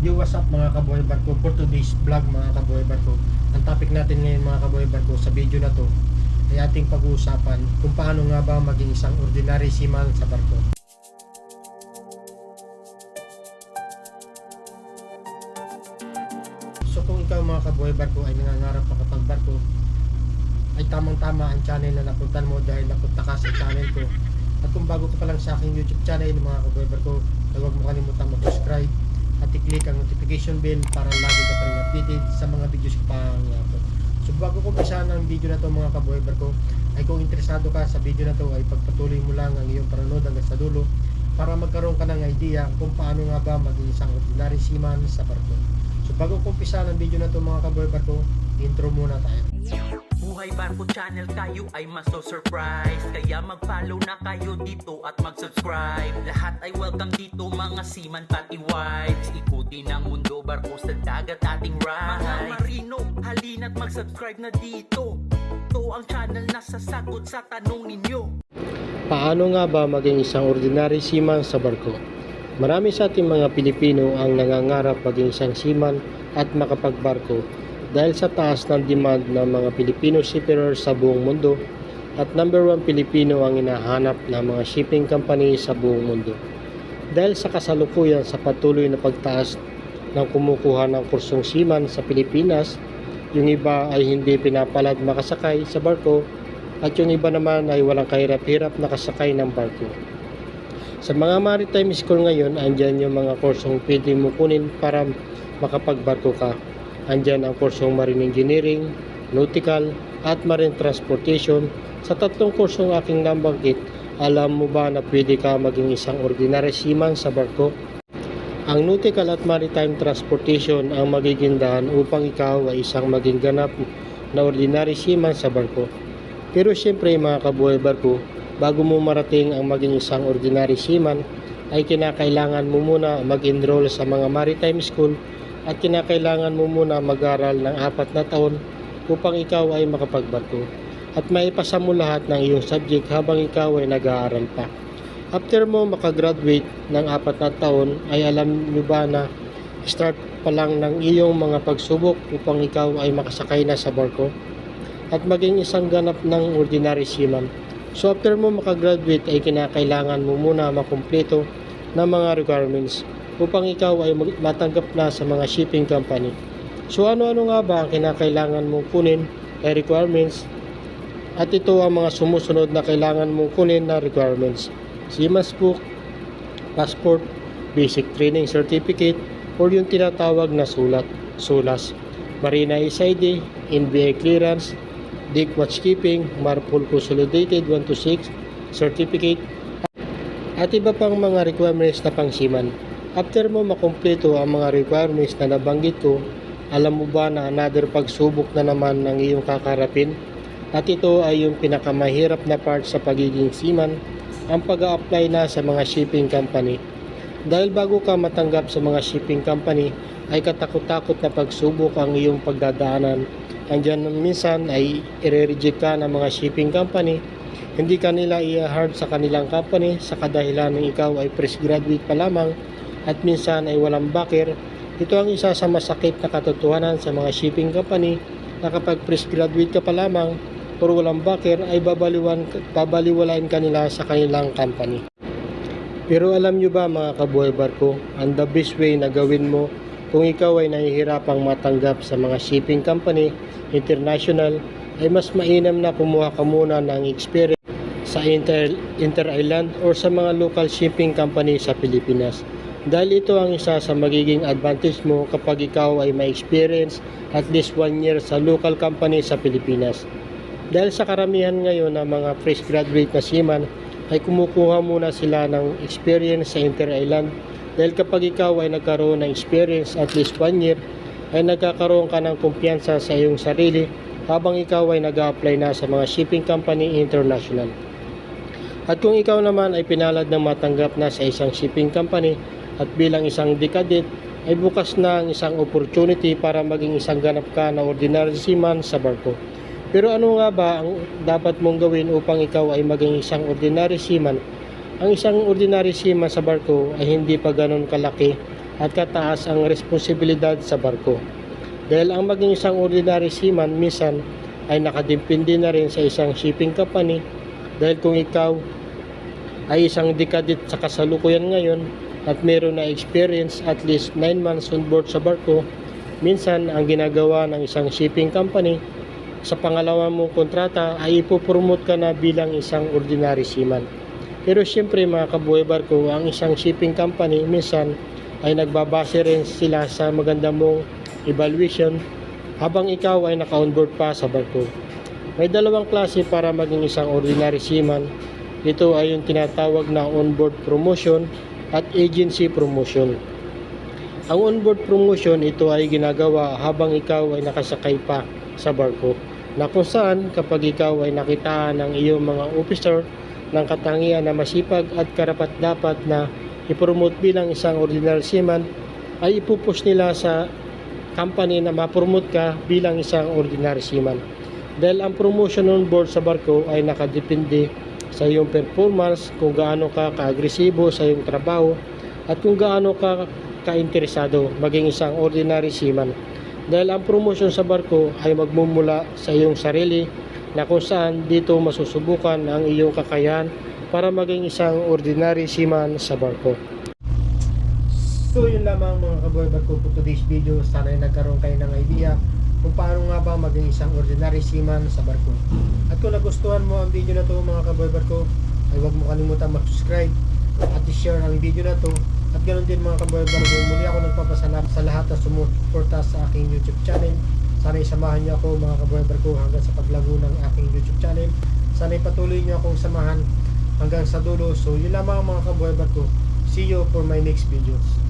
Yo, what's up mga kaboy barko? For today's vlog mga kaboy barko, ang topic natin ngayon mga kaboy barko sa video na to ay ating pag-uusapan kung paano nga ba maging isang ordinary seaman sa barko. So kung ikaw mga kaboy barko ay nangangarap makapagbarko, ay tamang-tama ang channel na napuntan mo dahil napunta ka sa channel ko. At kung bago ka pa lang sa aking YouTube channel mga kaboy barko, ay huwag mo kalimutan mag-subscribe at i-click ang notification bell para lagi ka pa rin updated sa mga videos ko pang upload. So bago ko umpisa ng video na to mga kaboy barko, ay kung interesado ka sa video na to ay pagpatuloy mo lang ang iyong panonood hanggang sa dulo para magkaroon ka ng idea kung paano nga ba maging isang ordinary seaman sa barko. So bago ko umpisa ng video na to mga kaboy barko, intro muna tayo. Buhay Barko Channel kayo ay maso-surprise. Kaya mag-follow na kayo dito at mag-subscribe. Lahat ay welcome dito mga seaman pati wives. Ikutin ang mundo barko sa dagat ating ride Mga marino, halina't mag-subscribe na dito. Ito ang channel na sasagot sa tanong ninyo. Paano nga ba maging isang ordinary seaman sa barko? Marami sa ating mga Pilipino ang nangangarap maging isang seaman at makapagbarko dahil sa taas ng demand ng mga Filipino seafarers sa buong mundo at number one Pilipino ang hinahanap ng mga shipping company sa buong mundo. Dahil sa kasalukuyan sa patuloy na pagtaas ng kumukuha ng kursong seaman sa Pilipinas, yung iba ay hindi pinapalad makasakay sa barko at yung iba naman ay walang kahirap-hirap nakasakay ng barko. Sa mga maritime school ngayon, andyan yung mga kursong pwede mo kunin para makapagbarko ka. Andyan ang kursong marine engineering, nautical, at marine transportation. Sa tatlong kursong aking nabanggit, alam mo ba na pwede ka maging isang ordinary seaman sa barko? Ang nautical at maritime transportation ang magiging daan upang ikaw ay isang maging ganap na ordinary seaman sa barko. Pero siyempre mga kabuhay barko, bago mo marating ang maging isang ordinary seaman, ay kinakailangan mo muna mag-enroll sa mga maritime school at kinakailangan mo muna mag-aral ng apat na taon upang ikaw ay makapagbarko at maipasa mo lahat ng iyong subject habang ikaw ay nag-aaral pa. After mo makagraduate ng apat na taon ay alam nyo ba na start pa lang ng iyong mga pagsubok upang ikaw ay makasakay na sa barko at maging isang ganap ng ordinary seaman. So after mo makagraduate ay kinakailangan mo muna makumpleto ng mga requirements upang ikaw ay matanggap na sa mga shipping company. So ano-ano nga ba ang kinakailangan mong kunin ay requirements at ito ang mga sumusunod na kailangan mong kunin na requirements. Seaman's Book, Passport, Basic Training Certificate, or yung tinatawag na sulat, SULAS, Marina SID, NBA Clearance, Dick Watchkeeping, Marpol Consolidated 126, Certificate, at iba pang mga requirements na pangsiman. After mo makumpleto ang mga requirements na nabanggit ko, alam mo ba na another pagsubok na naman ng iyong kakarapin? At ito ay yung pinakamahirap na part sa pagiging seaman, ang pag apply na sa mga shipping company. Dahil bago ka matanggap sa mga shipping company, ay katakot-takot na pagsubok ang iyong pagdadaanan. Andyan minsan ay i-reject ka ng mga shipping company hindi ka nila i-hard sa kanilang company sa kadahilan ng ikaw ay fresh graduate pa lamang at minsan ay walang backer. Ito ang isa sa masakit na katotohanan sa mga shipping company na kapag fresh graduate ka pa lamang or walang backer ay babaliwan, babaliwalain ka nila sa kanilang company. Pero alam nyo ba mga kabuhay barko, ang the best way na gawin mo kung ikaw ay nahihirapang matanggap sa mga shipping company, international, ay mas mainam na kumuha ka muna ng experience sa inter, inter-island or sa mga local shipping company sa Pilipinas. Dahil ito ang isa sa magiging advantage mo kapag ikaw ay may experience at least one year sa local company sa Pilipinas. Dahil sa karamihan ngayon ng mga fresh graduate na seaman ay kumukuha muna sila ng experience sa inter-island dahil kapag ikaw ay nagkaroon ng experience at least one year ay nagkakaroon ka ng kumpiyansa sa iyong sarili habang ikaw ay nag apply na sa mga shipping company international. At kung ikaw naman ay pinalad ng matanggap na sa isang shipping company at bilang isang decadent ay bukas na ang isang opportunity para maging isang ganap ka na ordinary seaman sa barko. Pero ano nga ba ang dapat mong gawin upang ikaw ay maging isang ordinary seaman? Ang isang ordinary seaman sa barko ay hindi pa ganun kalaki at kataas ang responsibilidad sa barko. Dahil ang maging isang ordinary seaman minsan ay nakadimpindi na rin sa isang shipping company dahil kung ikaw ay isang dekadit sa kasalukuyan ngayon at meron na experience at least 9 months on board sa barko, minsan ang ginagawa ng isang shipping company sa pangalawa mong kontrata ay ipopromote ka na bilang isang ordinary seaman. Pero siyempre mga kabuhay barko, ang isang shipping company minsan ay nagbabase rin sila sa maganda mong evaluation habang ikaw ay naka-onboard pa sa barko. May dalawang klase para maging isang ordinary seaman. Ito ay yung tinatawag na onboard promotion at agency promotion. Ang onboard promotion ito ay ginagawa habang ikaw ay nakasakay pa sa barko na kung saan kapag ikaw ay nakitaan ng iyong mga officer ng katangian na masipag at karapat dapat na ipromote bilang isang ordinary seaman ay ipupush nila sa company na ma-promote ka bilang isang ordinary seaman. Dahil ang promotion on board sa barko ay nakadepende sa iyong performance, kung gaano ka ka-agresibo sa iyong trabaho, at kung gaano ka ka-interesado maging isang ordinary seaman. Dahil ang promotion sa barko ay magmumula sa iyong sarili na kung saan dito masusubukan ang iyong kakayahan para maging isang ordinary seaman sa barko. So yun lamang mga kaboy barko po today's video. Sana nagkaroon kayo ng idea kung paano maging isang ordinary seaman sa barko. At kung nagustuhan mo ang video na to mga kaboy barko, ay huwag mo kalimutan mag-subscribe at i-share ang video na to. At ganoon din mga kaboy barko, muli ako nagpapasalamat sa lahat na sumuporta sa aking YouTube channel. Sana isamahan niyo ako mga kaboy barko hanggang sa paglago ng aking YouTube channel. Sana ipatuloy niyo akong samahan hanggang sa dulo. So yun lamang mga kaboy barko. See you for my next videos.